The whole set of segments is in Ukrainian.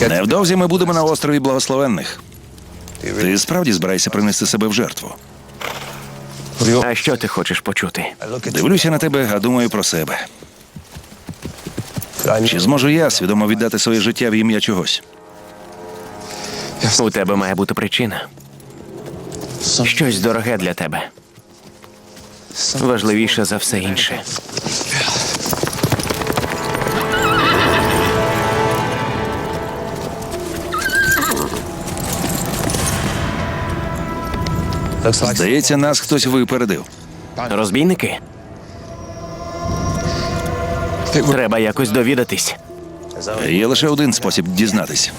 Невдовзі ми будемо на острові благословенних. Ти справді збираєшся принести себе в жертву. А що ти хочеш почути? Дивлюся на тебе, а думаю про себе. Чи зможу я свідомо віддати своє життя в ім'я чогось? У тебе має бути причина. Щось дороге для тебе. Важливіше за все інше. Здається, нас хтось випередив. Розбійники? Треба якось довідатись. Є лише один спосіб дізнатись.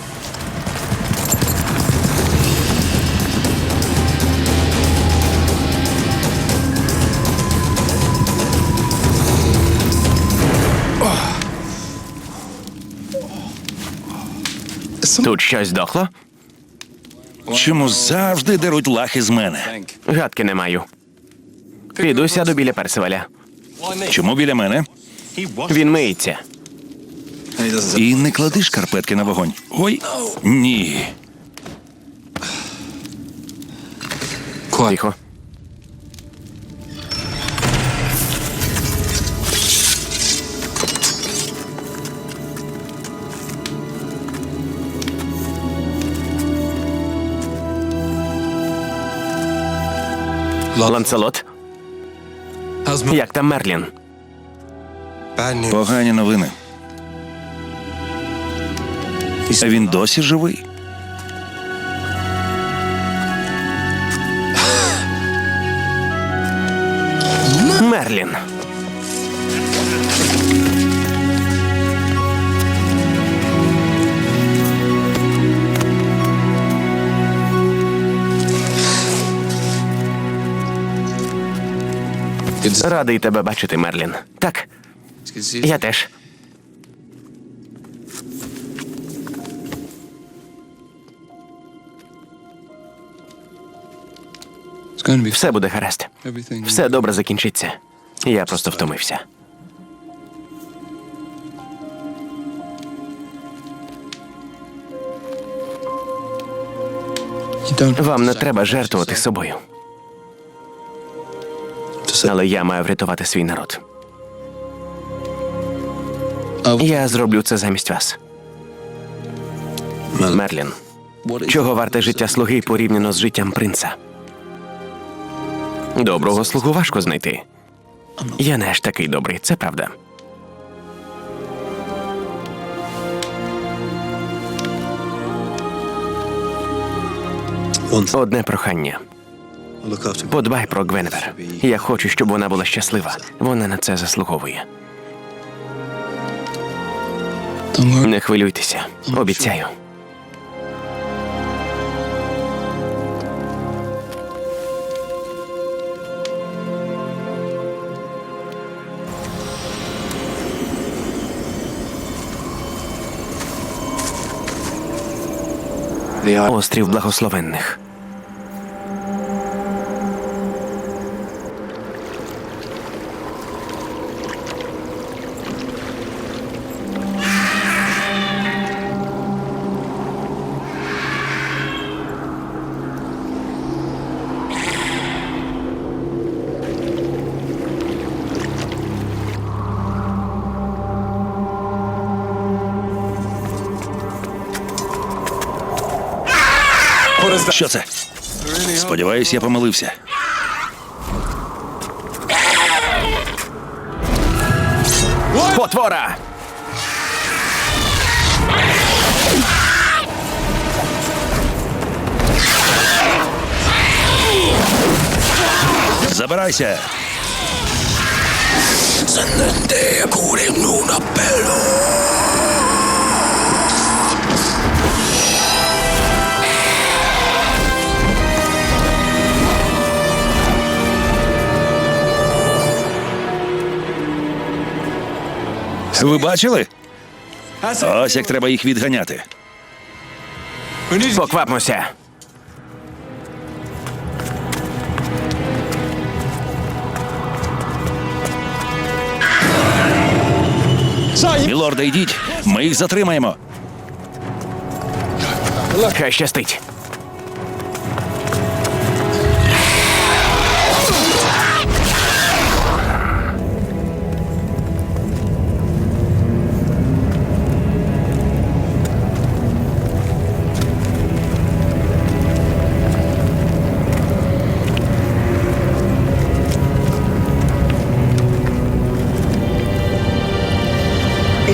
Тут щось здохло? Чому завжди деруть лахи з мене? Гадки не маю. Піду сяду біля Персиваля. Чому біля мене? Він миється. І не клади шкарпетки на вогонь. Ой, ні. Тихо. Ланцелот, як там Мерлін? Погані новини. Він досі живий. Радий тебе бачити, Мерлін. Так, я теж. Все буде гаразд. Все добре закінчиться. Я просто втомився. Вам не треба жертвувати собою. Але я маю врятувати свій народ. Я зроблю це замість вас. Мерлін, чого варте життя слуги порівняно з життям принца? Доброго слугу важко знайти. Я не аж такий добрий, це правда. Одне прохання. Подбай про Гвенвер. Я хочу, щоб вона була щаслива. Вона на це заслуговує. Не хвилюйтеся, обіцяю. Острів благословенних. Що це? Сподіваюсь, я помилився. Потвора! Забирайся. Ви бачили? Ось як треба їх відганяти. Поквапмося. Мілорда, йдіть, ми їх затримаємо. Хай щастить.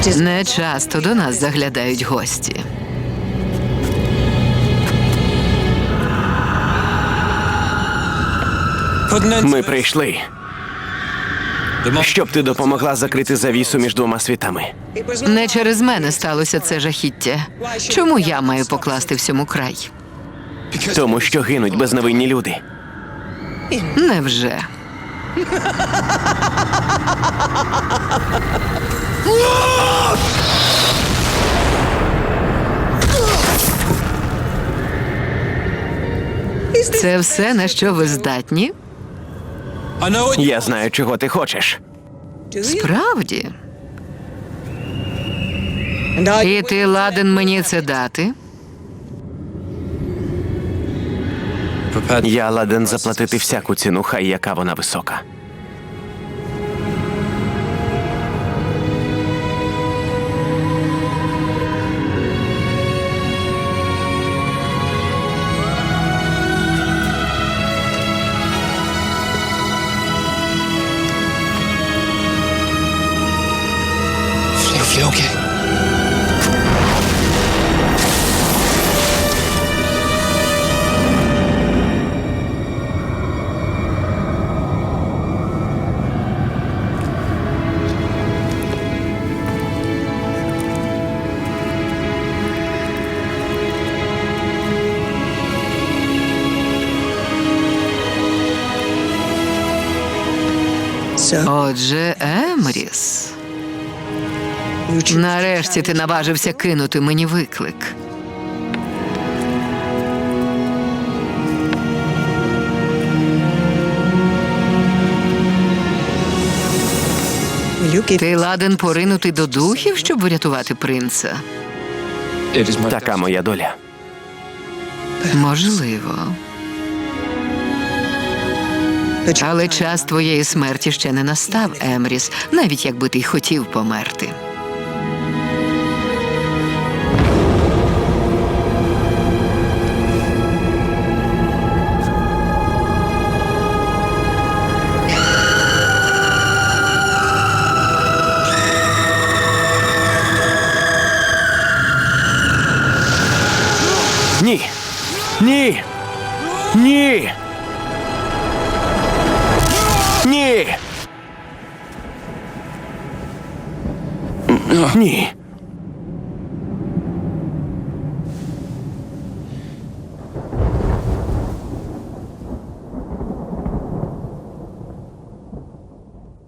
Не часто до нас заглядають гості. Ми прийшли, щоб ти допомогла закрити завісу між двома світами. Не через мене сталося це жахіття. Чому я маю покласти всьому край? Тому що гинуть безневинні люди. Невже? Це все, на що ви здатні? Я знаю, чого ти хочеш. Справді. І ти ладен мені це дати? Я ладен заплатити всяку ціну, хай яка вона висока. Отже, Емріс. Нарешті ти наважився кинути мені виклик. Ти ладен поринути до духів, щоб врятувати принца? Така моя доля. Можливо. Але час твоєї смерті ще не настав, Емріс, навіть якби ти й хотів померти. Ні. Ні. Ні.